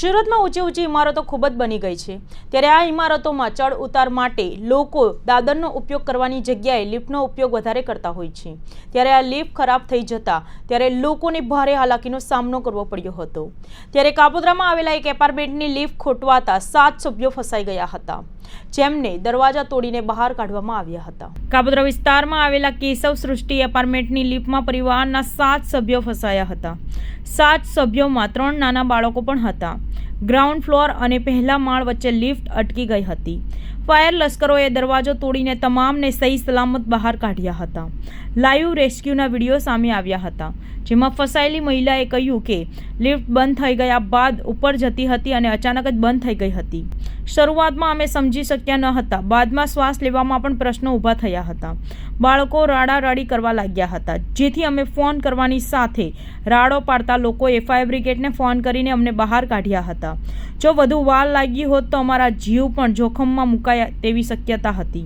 સુરતમાં ઊંચી ઊંચી ઇમારતો ખૂબ જ બની ગઈ છે. ત્યારે આ ઇમારતોમાં ચડ ઉતાર માટે લોકો દાદરનો ઉપયોગ કરવાની જગ્યાએ લિફ્ટનો ઉપયોગ વધારે કરતા હોય છે. ત્યારે આ લિફ્ટ ખરાબ થઈ જતા ત્યારે લોકોને ભારે હાલાકીનો સામનો કરવો પડ્યો હતો. ત્યારે કાપોદ્રામાં આવેલા એક એપાર્ટમેન્ટની લિફ્ટ ખોટવાતા સાત સભ્યો ફસાઈ ગયા હતા, જેમને દરવાજા તોડીને બહાર કાઢવામાં આવ્યા હતા. કાપોદ્રા વિસ્તારમાં આવેલા કેશવ સૃષ્ટિ એપાર્ટમેન્ટની લિફ્ટમાં પરિવારના સાત સભ્યો ફસાયા હતા. સાત સભ્યોમાં ત્રણ નાના બાળકો પણ હતા. ગ્રાઉન્ડ ફ્લોર અને પહેલા માળ વચ્ચે લિફ્ટ અટકી ગઈ હતી. ફાયર લશ્કરોએ દરવાજો તોડીને તમામને સહી સલામત બહાર કાઢ્યા હતા. લાઈવ રેસ્ક્યુના વીડિયો સામે આવ્યા હતા, જેમાં ફસાયેલી મહિલાએ કહ્યું કે, લિફ્ટ બંધ થઈ ગયા બાદ ઉપર જતી હતી અને અચાનક જ બંધ થઈ ગઈ હતી. શરૂઆતમાં અમે સમજી શક્યા ન હતા. બાદમાં શ્વાસ લેવામાં પણ પ્રશ્નો ઊભા થયા હતા. બાળકો રાડારાડી કરવા લાગ્યા હતા. જેથી અમે ફોન કરવાની સાથે રાડો પાડતા લોકોએ ફાયર બ્રિગેડને ફોન કરીને અમને બહાર કાઢ્યા હતા. જો વધુ વાર લાગી હોત તો અમારા જીવ પણ જોખમમાં મુકાયા તેવી શક્યતા હતી.